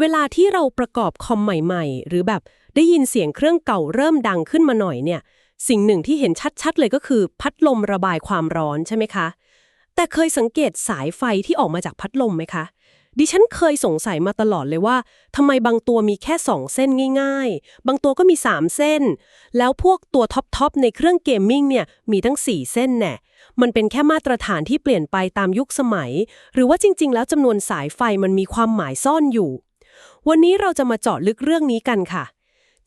เวลาที่เราประกอบคอมใหม่ ๆ หรือแบบได้ยินเสียงเครื่องเก่าเริ่มดังขึ้นมาหน่อยเนี่ย สิ่งหนึ่งที่เห็นชัดๆ เลยก็คือพัดลมระบายความร้อนใช่ไหมคะ แต่เคยสังเกตสายไฟที่ออกมาจากพัดลมไหมคะ ดิฉันเคยสงสัยมาตลอดเลยว่าทำไมบางตัวมีแค่ 2 เส้นง่าย ๆ บางตัวก็มี 3 เส้น แล้วพวกตัวท็อปๆในเครื่องเกมมิ่งเนี่ยมีทั้ง 4 เส้นแน่มันเป็นแค่มาตรฐานที่เปลี่ยนไปตามยุคสมัย หรือว่าจริง ๆ แล้วจำนวนสายไฟมันมีความหมายซ่อนอยู่ วันนี้เราจะมาเจาะลึกเรื่องนี้กันค่ะ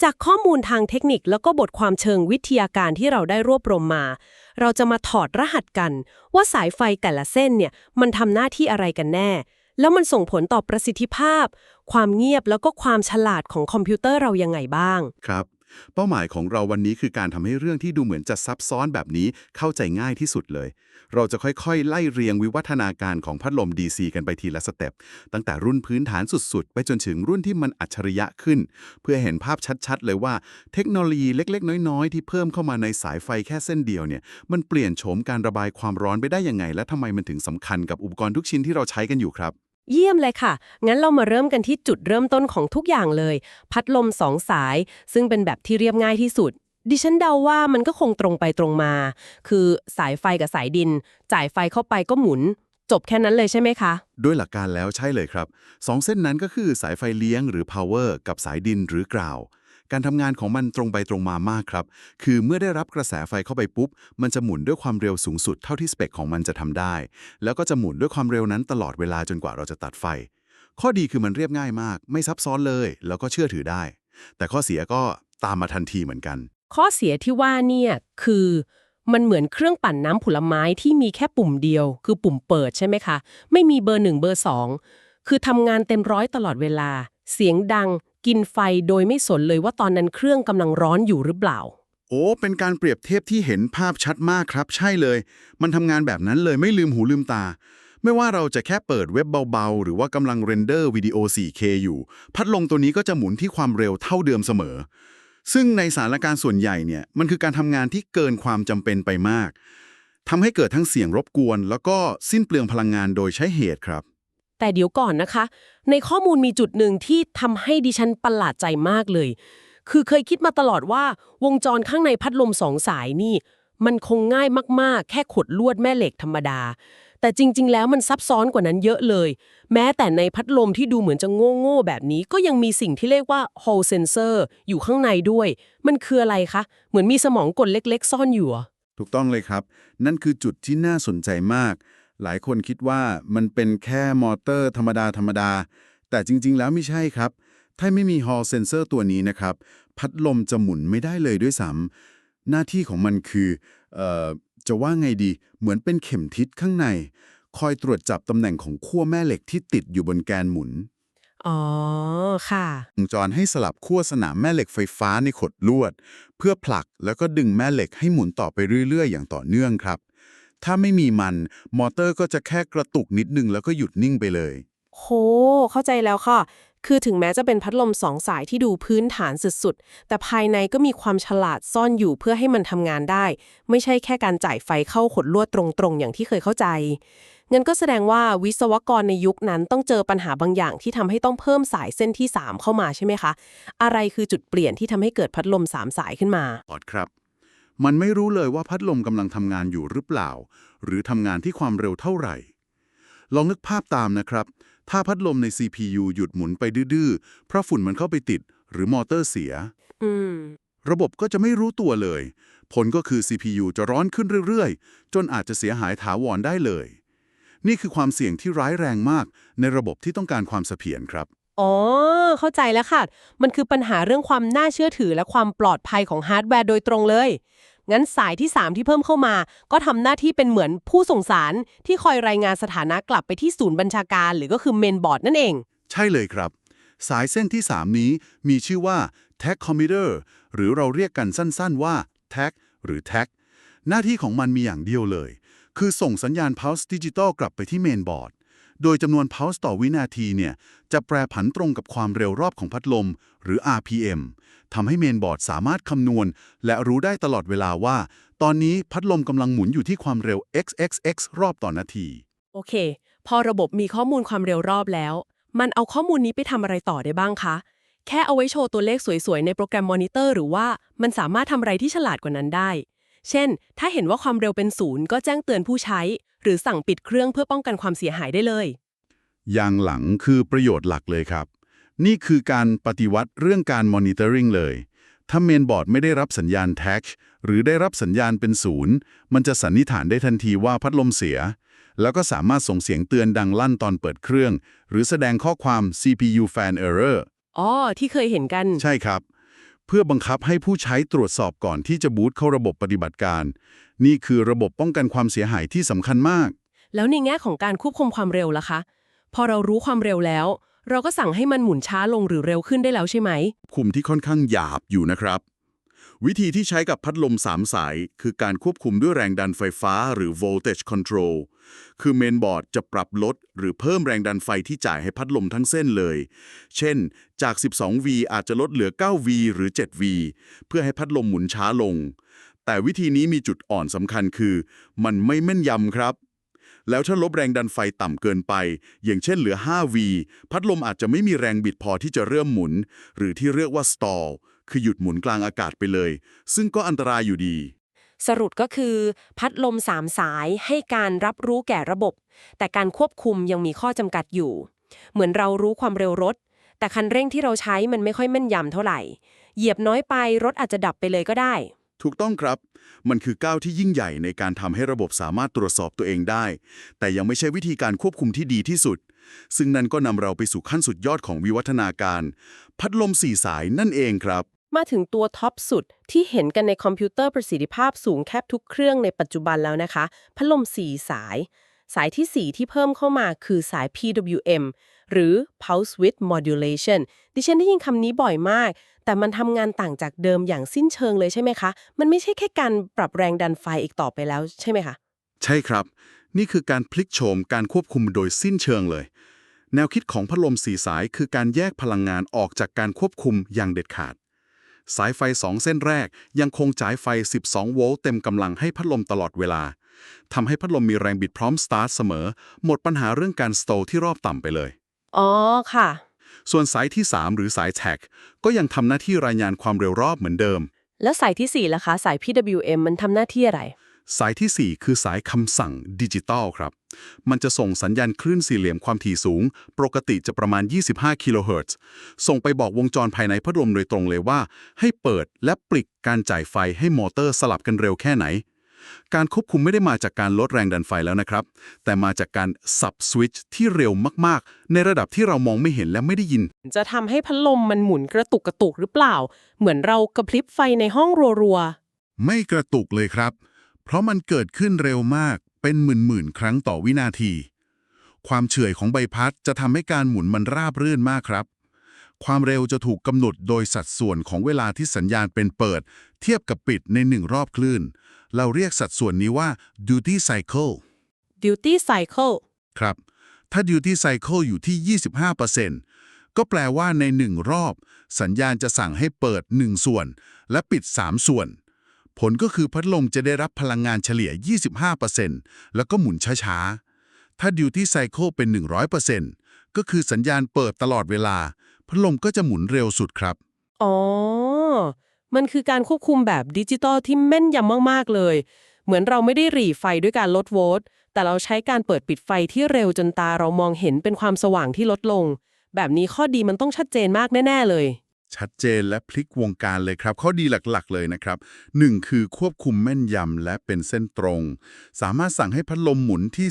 จากข้อมูลทางเทคนิคแล้วก็บทความเชิงวิทยาการที่เราได้รวบรวมมา เราจะมาถอดรหัสกัน ว่าสายไฟแต่ละเส้นเนี่ยมันทำหน้าที่อะไรกันแน่ แล้วมันส่งผลต่อประสิทธิภาพ ความเงียบแล้วก็ความฉลาดของคอมพิวเตอร์เรายังไงบ้าง ครับ เป้าหมายของเราวันนี้คือการทำให้เรื่องที่ดูเหมือนจะซับซ้อนแบบนี้เข้าใจง่ายที่สุดเลย เราจะค่อยๆ ไล่เรียงวิวัฒนาการของพัดลม DC กันไปทีละสเต็ป ตั้งแต่รุ่นพื้นฐานสุดๆ ไปจนถึงรุ่นที่มันอัจฉริยะขึ้น เพื่อเห็นภาพชัดๆ เลยว่า เทคโนโลยีเล็กๆ น้อยๆ ที่เพิ่มเข้ามาในสายไฟแค่เส้นเดียวเนี่ย มันเปลี่ยนโฉมการระบายความร้อนไปได้ยังไง และทำไมมันถึงสำคัญกับอุปกรณ์ทุกชิ้นที่เราใช้กันอยู่ครับ เยี่ยมเลยค่ะ งั้นเรามาเริ่มกันที่จุดเริ่มต้นของทุกอย่างเลย พัดลมสองสาย ซึ่งเป็นแบบที่เรียบง่ายที่สุด ดิฉันเดาว่ามันก็คงตรงไปตรงมา คือสายไฟกับสายดิน จ่ายไฟเข้าไปก็หมุน จบแค่นั้นเลยใช่ไหมคะ ด้วยหลักการแล้วใช่เลยครับสองเส้นนั้นก็คือสายไฟเลี้ยงหรือ power กับสายดินหรือกราว การทำงานของมันตรงไปตรงมามากครับ คือเมื่อได้รับกระแสไฟเข้าไปปุ๊บ มันจะหมุนด้วยความเร็วสูงสุดเท่าที่สเปคของมันจะทำได้ แล้วก็จะหมุนด้วยความเร็วนั้นตลอดเวลาจนกว่าเราจะตัดไฟ ข้อดีคือมันเรียบง่ายมาก ไม่ซับซ้อนเลย แล้วก็เชื่อถือได้ แต่ข้อเสียก็ตามมาทันทีเหมือนกัน ข้อเสียที่ว่าเนี่ยคือมันเหมือนเครื่องปั่นน้ำผลไม้ที่มีแค่ปุ่มเดียว คือปุ่มเปิดใช่ไหมคะ ไม่มีเบอร์หนึ่งเบอร์สองคือทำงานเต็มร้อยตลอดเวลา เสียงดัง กินไฟโดยไม่สนเลยว่าตอนนั้นเครื่องกำลังร้อนอยู่หรือเปล่า โอ้ เป็นการเปรียบเทียบที่เห็นภาพชัดมากครับ ใช่เลย มันทำงานแบบนั้นเลยไม่ลืมหูลืมตา ไม่ว่าเราจะแค่เปิดเว็บเบาๆ หรือว่ากำลังเรนเดอร์วิดีโอ 4K อยู่ พัดลมตัวนี้ก็จะหมุนที่ความเร็วเท่าเดิมเสมอ ซึ่งในสถานการณ์ส่วนใหญ่เนี่ยมันคือการทำงานที่เกินความจำเป็นไปมากทำให้เกิดทั้งเสียงรบกวน แล้วก็สิ้นเปลืองพลังงานโดยใช้เหตุครับ แต่เดี๋ยวก่อนนะคะ ในข้อมูลมีจุดหนึ่งที่ทำให้ดิฉันประหลาดใจมากเลย คือเคยคิดมาตลอดว่าวงจรข้างในพัดลมสองสายนี่ มันคงง่ายมากๆ แค่ขดลวดแม่เหล็กธรรมดา แต่จริง ๆ แล้วมันซับซ้อนกว่านั้นเยอะเลย แม้แต่ในพัดลมที่ดูเหมือนจะโง่ๆแบบนี้ ก็ยังมีสิ่งที่เรียกว่า Hall Sensor อยู่ข้างในด้วย มันคืออะไรคะ เหมือนมีสมองกลเล็ก ๆ ซ่อนอยู่ถูกต้องเลยครับ นั่นคือจุดที่น่าสนใจมาก หลายคนคิดว่ามันเป็นแค่มอเตอร์ธรรมดาธรรมดา แต่จริง ๆ แล้วไม่ใช่ครับ ถ้าไม่มี Hall Sensor ตัวนี้นะครับ พัดลมจะหมุนไม่ได้เลยด้วยซ้ำหน้าที่ของมันคือเอ่อจะว่าไงดี เหมือนเป็นเข็มทิศข้างใน คอยตรวจจับตำแหน่งของขั้วแม่เหล็กที่ติดอยู่บนแกนหมุน อ๋อ ค่ะวงจรให้สลับขั้วสนามแม่เหล็กไฟฟ้าในขดลวด เพื่อผลักแล้วก็ดึงแม่เหล็กให้หมุนต่อไปเรื่อย ๆ อย่างต่อเนื่องครับ ถ้าไม่มีมัน มอเตอร์ก็จะแค่กระตุกนิดนึงแล้วก็หยุดนิ่งไปเลย โห เข้าใจแล้วค่ะ คือถึงแม้จะเป็นพัดลมสองสายที่ดูพื้นฐานสุดๆ แต่ภายในก็มีความฉลาดซ่อนอยู่เพื่อให้มันทำงานได้ ไม่ใช่แค่การจ่ายไฟเข้าขดลวดตรงๆ อย่างที่เคยเข้าใจงั้นก็แสดงว่าวิศวกรในยุคนั้นต้องเจอปัญหาบางอย่างที่ทำให้ต้องเพิ่มสายเส้นที่ 3 เข้ามาใช่ไหมคะ อะไรคือจุดเปลี่ยนที่ทำให้เกิดพัดลมสามสายขึ้นมาออดครับ มันไม่รู้เลยว่าพัดลมกำลังทำงานอยู่หรือเปล่า หรือทำงานที่ความเร็วเท่าไหร่ ลองนึกภาพตามนะครับ ถ้าพัดลมใน CPU หยุดหมุนไปดื้อๆ เพราะฝุ่นมันเข้าไปติด หรือมอเตอร์เสียอืมระบบก็จะไม่รู้ตัวเลย ผลก็คือ CPU จะร้อนขึ้นเรื่อยๆ จนอาจจะเสียหายถาวรได้เลย นี่คือความเสี่ยงที่ร้ายแรงมาก ในระบบที่ต้องการความเสถียรครับอ๋อ เข้าใจแล้วค่ะ มันคือปัญหาเรื่องความน่าเชื่อถือและความปลอดภัยของฮาร์ดแวร์โดยตรงเลย งั้นสายที่ 3 ที่เพิ่มเข้ามา ก็ทำหน้าที่เป็นเหมือนผู้ส่งสารที่คอยรายงานสถานะกลับไปที่ศูนย์บัญชาการ หรือก็คือเมนบอร์ดนั่นเอง ใช่เลยครับ สายเส้นที่ 3 นี้มีชื่อว่า tag commuter หรือเราเรียกกันสั้นๆว่า tag หรือ tag หน้าที่ของมันมีอย่างเดียวเลย คือส่งสัญญาณ pulse ดิจิตอลกลับไปที่เมนบอร์ด โดยจำนวน pulse ต่อวินาทีเนี่ยจะแปรผันตรงกับความเร็วรอบของพัดลม หรือ RPM ทำให้เมนบอร์ดสามารถคำนวณ และรู้ได้ตลอดเวลาว่า ตอนนี้พัดลมกำลังหมุนอยู่ที่ความเร็ว xxx รอบต่อนาที โอเค พอระบบมีข้อมูลความเร็วรอบแล้ว มันเอาข้อมูลนี้ไปทำอะไรต่อได้บ้างคะ แค่เอาไว้โชว์ตัวเลขสวยๆ ในโปรแกรมมอนิเตอร์หรือว่ามันสามารถทำอะไรที่ฉลาดกว่านั้นได้ เช่น ถ้าเห็นว่าความเร็วเป็นศูนย์ก็แจ้งเตือนผู้ใช้ หรือสั่งปิดเครื่องเพื่อป้องกันความเสียหายได้เลย อย่างหลังคือประโยชน์หลักเลยครับ นี่คือการปฏิวัติเรื่องการมอนิเตอร์ริงเลย ถ้าเมนบอร์ดไม่ได้รับสัญญาณแท็กหรือได้รับสัญญาณเป็นศูนย์มันจะสันนิษฐานได้ทันทีว่าพัดลมเสีย แล้วก็สามารถส่งเสียงเตือนดังลั่นตอนเปิดเครื่อง หรือแสดงข้อความ CPU fan error อ๋อ ที่เคยเห็นกัน ใช่ครับ เพื่อบังคับให้ผู้ใช้ตรวจสอบก่อนที่จะบูตเข้าระบบปฏิบัติการ นี่คือระบบป้องกันความเสียหายที่สำคัญมาก แล้วในแง่ของการควบคุมความเร็วล่ะคะ พอเรารู้ความเร็วแล้ว เราก็สั่งให้มันหมุนช้าลงหรือเร็วขึ้นได้แล้วใช่ไหม คุมที่ค่อนข้างหยาบอยู่นะครับ วิธีที่ใช้กับพัดลม3สาย คือการควบคุมด้วยแรงดันไฟฟ้าหรือ voltage control คือเมนบอร์ดจะปรับลดหรือเพิ่มแรงดันไฟที่จ่ายให้พัดลมทั้งเส้นเลย เช่น จาก 12V อาจจะลดเหลือ 9V หรือ 7V เพื่อให้พัดลมหมุนช้าลง แต่วิธีนี้มีจุดอ่อนสำคัญคือ มันไม่แม่นยำครับ แล้วถ้าลบแรงดันไฟต่ำเกินไป อย่างเช่นเหลือ 5V พัดลมอาจจะไม่มีแรงบิดพอที่จะเริ่มหมุน หรือที่เรียกว่า stall คือหยุดหมุนกลางอากาศไปเลย ซึ่งก็อันตรายอยู่ดี สรุปก็คือ พัดลมสามสายให้การรับรู้แก่ระบบ แต่การควบคุมยังมีข้อจำกัดอยู่ เหมือนเรารู้ความเร็วรถ แต่คันเร่งที่เราใช้มันไม่ค่อยแม่นยำเท่าไหร่ เหยียบน้อยไปรถอาจจะดับไปเลยก็ได้ ถูกต้องครับ มันคือก้าวที่ยิ่งใหญ่ในการทำให้ระบบสามารถตรวจสอบตัวเองได้ แต่ยังไม่ใช่วิธีการควบคุมที่ดีที่สุด ซึ่งนั่นก็นำเราไปสู่ขั้นสุดยอดของวิวัฒนาการ พัดลมสี่สายนั่นเองครับ มาถึงตัวท็อปสุดที่เห็นกันในคอมพิวเตอร์ประสิทธิภาพสูงแคบทุกเครื่องในปัจจุบันแล้วนะคะ พัดลม 4 สาย สายทีสี่ 4 ที่เพิ่มเข้ามาคือสาย PWM หรือ Pulse Width Modulation ดิฉันได้ยินคำนี้บ่อยมาก แต่มันทำงานต่างจากเดิมอย่างสิ้นเชิงเลยใช่ไหมคะ มันไม่ใช่แค่การปรับแรงดันไฟอีกต่อไปแล้วใช่ไหมคะ ใช่ครับ นี่คือการพลิกโฉมการควบคุมโดยสิ้นเชิงเลย แนวคิดของพัดลมสีสายคือการแยกพลังงานออกจากการควบคุมอย่างเด็ดขาด สายไฟ 2 เส้นแรกยังคงจ่ายไฟ 12 โวลต์เต็มกำลังให้พัดลมตลอดเวลาทำให้พัดลมมีแรงบิดพร้อมสตาร์ทเสมอ หมดปัญหาเรื่องการสโตลที่รอบต่ำไปเลย อ๋อค่ะ ส่วนสายที่ 3 หรือสายแท็กก็ยังทำหน้าที่รายงานความเร็วรอบเหมือนเดิม แล้วสายทีสี่4ล่ะคะ สาย PWM มันทำหน้าที่อะไร สายทีสี่ 4 คือสายคำสั่งดิจิตอลครับ มันจะส่งสัญญาณคลื่นสี่เหลี่ยมความถี่สูง ปกติจะประมาณ 25 กิโลเฮิรตซ์ ส่งไปบอกวงจรภายในพัดลมโดยตรงเลยว่า ให้เปิดและปลิกการจ่ายไฟให้มอเตอร์สลับกันเร็วแค่ไหน การควบคุมไม่ได้มาจากการลดแรงดันไฟแล้วนะครับ แต่มาจากการสับสวิตช์ที่เร็วมากๆ ในระดับที่เรามองไม่เห็นและไม่ได้ยิน จะทำให้พัดลมมันหมุนกระตุกกระตุกหรือเปล่า เหมือนเรากระพริบไฟในห้องรัวไม่กระตุกเลยครับ เพราะมันเกิดขึ้นเร็วมากเป็นหมื่นๆ ครั้งต่อวินาที ความเฉื่อยของใบพัดจะทำให้การหมุนมันราบรื่นมากครับ ความเร็วจะถูกกำหนดโดยสัดส่วนของเวลาที่สัญญาณเป็นเปิด เทียบกับปิดในหนึ่งรอบคลื่น เราเรียกสัดส่วนนี้ว่า duty cycle ๆ duty cycle ครับ ถ้า duty cycle อยู่ที่ 25%ก็แปลว่าในหนึ่งรอบ สัญญาณจะสั่งให้เปิด 1 ส่วน และปิด 3 ส่วน ผลก็คือพัดลมจะได้รับพลังงานเฉลี่ย 25%แล้วก็หมุนช้าๆ ถ้า duty cycle เป็น 100%ก็คือสัญญาณเปิดตลอดเวลา พัดลมก็จะหมุนเร็วสุดครับ อ๋อ มันคือการควบคุมแบบดิจิตอลที่แม่นยำมากๆเลย เหมือนเราไม่ได้หรี่ไฟด้วยการลดโวลต์แต่เราใช้การเปิดปิดไฟที่เร็วจนตาเรามองเห็นเป็นความสว่างที่ลดลง แบบนี้ข้อดีมันต้องชัดเจนมากแน่ ๆ เลย ชัดเจนและพลิกวงการเลยครับ ข้อดีหลักๆ เลยนะครับ 1. คือควบคุมแม่นยำและเป็นเส้นตรง สามารถสั่งให้พัดลมหมุนที่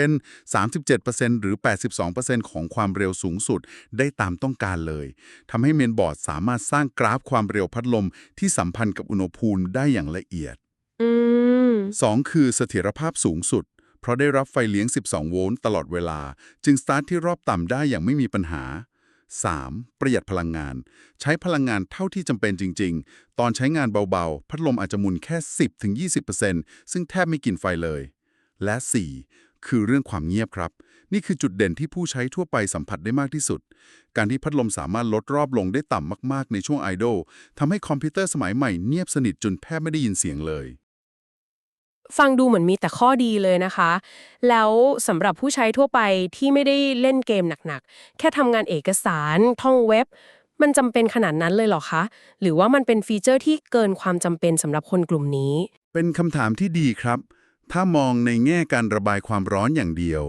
10% 37%หรือ 82%ของความเร็วสูงสุดได้ตามต้องการเลยทำให้เมนบอร์ดสามารถสร้างกราฟความเร็วพัดลมที่สัมพันธ์กับอุณหภูมิได้อย่างละเอียดอืม 2. คือเสถียรภาพสูงสุดเพราะได้รับไฟเลี้ยง 12 โวลต์ตลอดเวลา จึงสตาร์ทที่รอบต่ำได้อย่างไม่มีปัญหา 3. ประหยัดพลังงาน ใช้พลังงานเท่าที่จำเป็นจริง ๆ ตอนใช้งานเบาๆ พัดลมอาจจะมุนแค่ 10-20%ซึ่งแทบไม่กินไฟเลย และ 4. คือเรื่องความเงียบครับ นี่คือจุดเด่นที่ผู้ใช้ทั่วไปสัมผัสได้มากที่สุด การที่พัดลมสามารถลดรอบลงได้ต่ำมากๆ ในช่วงไอดอลทำให้คอมพิวเตอร์สมัยใหม่เงียบสนิทจนแทบไม่ได้ยินเสียงเลย ฟังดูเหมือนมีแต่ข้อดีเลยนะคะ แล้วสำหรับผู้ใช้ทั่วไปที่ไม่ได้เล่นเกมหนักๆ แค่ทำงานเอกสาร ท่องเว็บ มันจำเป็นขนาดนั้นเลยเหรอคะ หรือว่ามันเป็นฟีเจอร์ที่เกินความจำเป็นสำหรับคนกลุ่มนี้ เป็นคำถามที่ดีครับ ถ้ามองในแง่การระบายความร้อนอย่างเดียว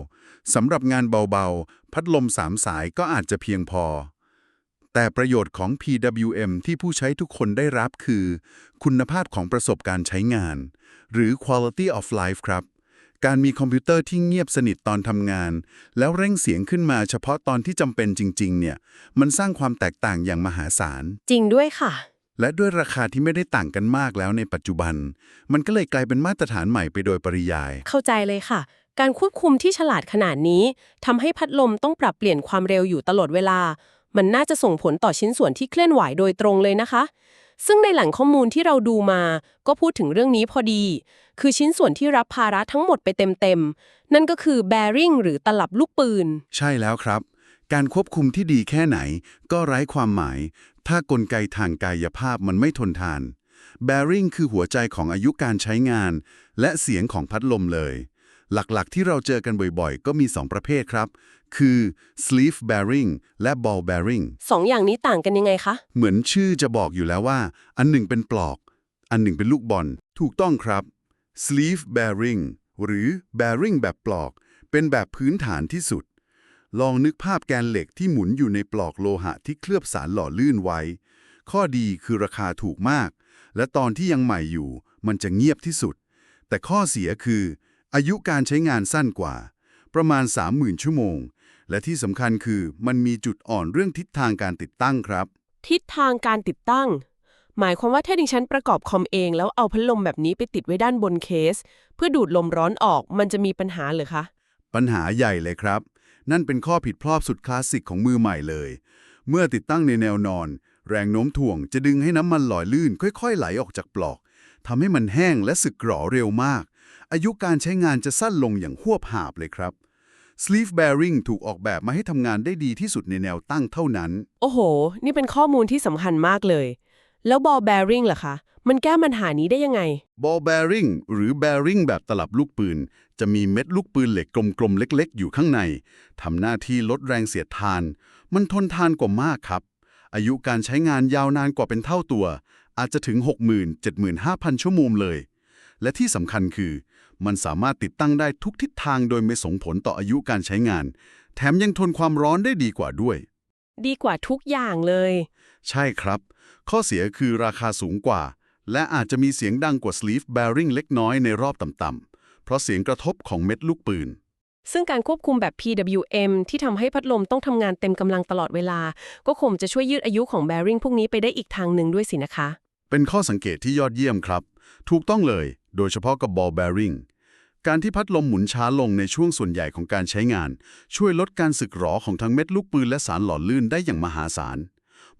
สำหรับงานเบาๆ พัดลมสามสายก็อาจจะเพียงพอ แต่ประโยชน์ของ PWM ที่ผู้ใช้ทุกคนได้รับคือ คุณภาพของประสบการณ์ใช้งาน หรือ quality of life ครับ การมีคอมพิวเตอร์ที่เงียบสนิทตอนทำงาน แล้วเร่งเสียงขึ้นมาเฉพาะตอนที่จำเป็นจริง ๆ เนี่ย มันสร้างความแตกต่างอย่างมหาศาล จริงด้วยค่ะ และด้วยราคาที่ไม่ได้ต่างกันมากแล้วในปัจจุบัน มันก็เลยกลายเป็นมาตรฐานใหม่ไปโดยปริยาย เข้าใจเลยค่ะ การควบคุมที่ฉลาดขนาดนี้ทำให้พัดลมต้องปรับเปลี่ยนความเร็วอยู่ตลอดเวลา มันน่าจะส่งผลต่อชิ้นส่วนที่เคลื่อนไหวโดยตรงเลยนะคะ ซึ่งในแหล่งข้อมูลที่เราดูมา ก็พูดถึงเรื่องนี้พอดี คือชิ้นส่วนที่รับภาระทั้งหมดไปเต็มๆ นั่นก็คือ bearing หรือตลับลูกปืน ใช่แล้วครับ การควบคุมที่ดีแค่ไหน ก็ไร้ความหมาย ถ้ากลไกทางกายภาพมันไม่ทนทาน bearing คือหัวใจของอายุการใช้งาน และเสียงของพัดลมเลย หลักๆ ที่เราเจอกันบ่อยๆ ก็มี 2 ประเภทครับ คือ sleeve bearing และ ball bearing สองอย่างนี้ต่างกันยังไงคะ เหมือนชื่อจะบอกอยู่แล้วว่า อันหนึ่งเป็นปลอก อันหนึ่งเป็นลูกบอล ถูกต้องครับ sleeve bearing หรือ bearing แบบปลอก เป็นแบบพื้นฐานที่สุด ลองนึกภาพแกนเหล็กที่หมุนอยู่ในปลอกโลหะที่เคลือบสารหล่อลื่นไว้ ข้อดีคือราคาถูกมาก และตอนที่ยังใหม่อยู่ มันจะเงียบที่สุด แต่ข้อเสียคือ อายุการใช้งานสั้นกว่า ประมาณ 30,000 ชั่วโมง และที่สำคัญคือมันมีจุดอ่อนเรื่องทิศทางการติดตั้งครับ ทิศทางการติดตั้ง หมายความว่าถ้าดิฉันประกอบคอมเอง แล้วเอาพัดลมแบบนี้ไปติดไว้ด้านบนเคส เพื่อดูดลมร้อนออกมันจะมีปัญหาเหรือคะ ปัญหาใหญ่เลยครับ นั่นเป็นข้อผิดพลาดสุดคลาสสิกของมือใหม่เลย เมื่อติดตั้งในแนวนอน แรงโน้มถ่วงจะดึงให้น้ำมันหล่อลื่น ค่อยๆ ไหลออกจากปลอกทำให้มันแห้งและสึกหรอเร็วมาก อายุการใช้งานจะสั้นลงอย่างหวบหาบเลยครับ sleeve bearing ถูกออกแบบมาให้ทำงานได้ดีที่สุดในแนวตั้งเท่านั้น โอ้โห นี่เป็นข้อมูลที่สำคัญมากเลย แล้ว ball bearing ล่ะคะ มันแก้ปัญหานี้ได้ยังไง ball bearing หรือ bearing แบบตลับลูกปืน จะมีเม็ดลูกปืนเหล็กกลมๆ เล็ก ๆ อยู่ข้างในทำหน้าที่ลดแรงเสียดทาน มันทนทานกว่ามากครับ อายุการใช้งานยาวนานกว่าเป็นเท่าตัว อาจจะถึง 60,000-75,000 ชั่วโมงเลย และที่สำคัญคือ มันสามารถติดตั้งได้ทุกทิศทางโดยไม่ส่งผลต่ออายุการใช้งาน แถมยังทนความร้อนได้ดีกว่าด้วย ดีกว่าทุกอย่างเลย ใช่ครับ ข้อเสียคือราคาสูงกว่า และอาจจะมีเสียงดังกว่า sleeve bearing เล็กน้อยในรอบต่ำๆ เพราะเสียงกระทบของเม็ดลูกปืน ซึ่งการควบคุมแบบ PWM ที่ทำให้พัดลมต้องทำงานเต็มกำลังตลอดเวลา ก็คงจะช่วยยืดอายุของ bearing พวกนี้ไปได้อีกทางหนึ่งด้วยสินะคะ เป็นข้อสังเกตที่ยอดเยี่ยมครับ ถูกต้องเลย โดยเฉพาะกับ ball bearing การที่พัดลมหมุนช้าลงในช่วงส่วนใหญ่ของการใช้งาน ช่วยลดการสึกหรอของทั้งเม็ดลูกปืนและสารหล่อลื่นได้อย่างมหาศาล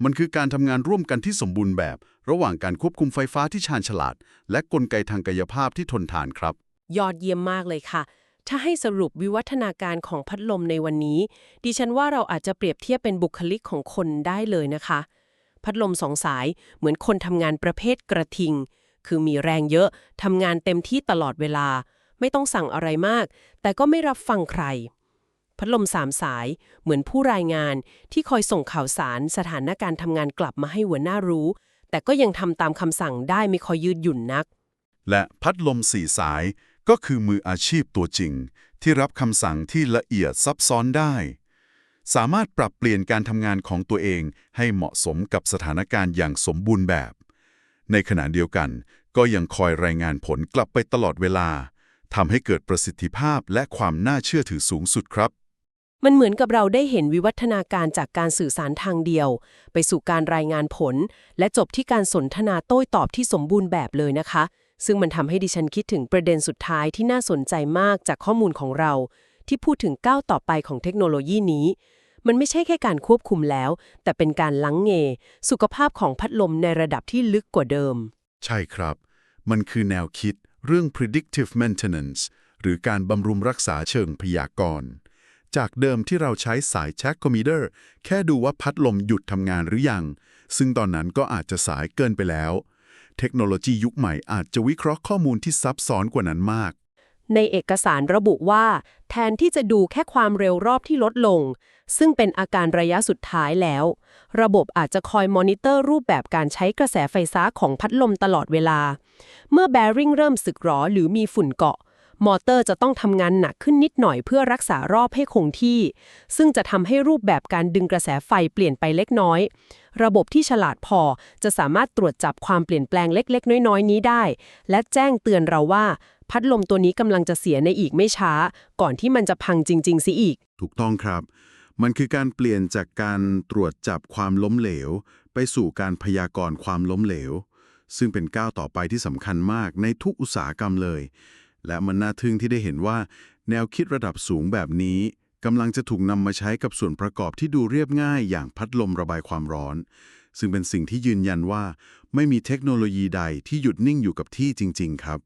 มันคือการทำงานร่วมกันที่สมบูรณ์แบบ ระหว่างการควบคุมไฟฟ้าที่ชาญฉลาด และกลไกทางกายภาพที่ทนทานครับ ยอดเยี่ยมมากเลยค่ะ ถ้าให้สรุปวิวัฒนาการของพัดลมในวันนี้ ดิฉันว่าเราอาจจะเปรียบเทียบเป็นบุคลิกของคนได้เลยนะคะ พัดลมสองสายเหมือนคนทำงานประเภทกระทิง คือมีแรงเยอะทำงานเต็มที่ตลอดเวลา ไม่ต้องสั่งอะไรมาก แต่ก็ไม่รับฟังใคร พัดลมสามสายเหมือนผู้รายงานที่คอยส่งข่าวสารสถานการณ์ทำงานกลับมาให้หัวหน้ารู้ แต่ก็ยังทำตามคำสั่งได้ไม่คอยยืดหยุ่นนัก และพัดลมสี่สายก็คือมืออาชีพตัวจริง ที่รับคำสั่งที่ละเอียดซับซ้อนได้ สามารถปรับเปลี่ยนการทำงานของตัวเองให้เหมาะสมกับสถานการณ์อย่างสมบูรณ์แบบ ในขณะเดียวกันก็ยังคอยรายงานผลกลับไปตลอดเวลา ทำให้เกิดประสิทธิภาพและความน่าเชื่อถือสูงสุดครับ มันเหมือนกับเราได้เห็นวิวัฒนาการจากการสื่อสารทางเดียว ไปสู่การรายงานผล และจบที่การสนทนาโต้ตอบที่สมบูรณ์แบบเลยนะคะ ซึ่งมันทำให้ดิฉันคิดถึงประเด็นสุดท้ายที่น่าสนใจมากจากข้อมูลของเรา ที่พูดถึงก้าวต่อไปของเทคโนโลยีนี้มันไม่ใช่แค่การควบคุมแล้ว แต่เป็นการลังเง สุขภาพของพัดลมในระดับที่ลึกกว่าเดิม ใช่ครับ มันคือแนวคิด เรื่อง predictive maintenance หรือการบำรุงรักษาเชิงพยากรณ์ จากเดิมที่เราใช้สายแช็คคอมมิเดอร์แค่ดูว่าพัดลมหยุดทำงานหรือยัง ซึ่งตอนนั้นก็อาจจะสายเกินไปแล้ว เทคโนโลยียุคใหม่อาจจะวิเคราะห์ข้อมูลที่ซับซ้อนกว่านั้นมาก ในเอกสารระบุว่า แทนที่จะดูแค่ความเร็วรอบที่ลดลง ซึ่งเป็นอาการระยะสุดท้ายแล้ว ระบบอาจจะคอยมอนิเตอร์รูปแบบการใช้กระแสไฟฟ้าของพัดลมตลอดเวลา เมื่อแบริ่งเริ่มสึกหรอหรือมีฝุ่นเกาะ มอเตอร์จะต้องทำงานหนักขึ้นนิดหน่อยเพื่อรักษารอบให้คงที่ ซึ่งจะทำให้รูปแบบการดึงกระแสไฟเปลี่ยนไปเล็กน้อย ระบบที่ฉลาดพอจะสามารถตรวจจับความเปลี่ยนแปลงเล็ก ๆ น้อยๆ นี้ได้ และแจ้งเตือนเราว่า พัดลมตัวนี้กำลังจะเสียในอีกไม่ช้า ก่อนที่มันจะพังจริงๆสิอีก ถูกต้องครับ มันคือการเปลี่ยนจากการตรวจจับความล้มเหลว ไปสู่การพยากรณ์ความล้มเหลว ซึ่งเป็นก้าวต่อไปที่สำคัญมากในทุกอุตสาหกรรมเลย และมันน่าทึ่งที่ได้เห็นว่า แนวคิดระดับสูงแบบนี้กำลังจะถูกนำมาใช้กับส่วนประกอบที่ดูเรียบง่ายอย่างพัดลมระบายความร้อน ซึ่งเป็นสิ่งที่ยืนยันว่า ไม่มีเทคโนโลยีใดที่หยุดนิ่งอยู่กับที่จริง ๆ ครับ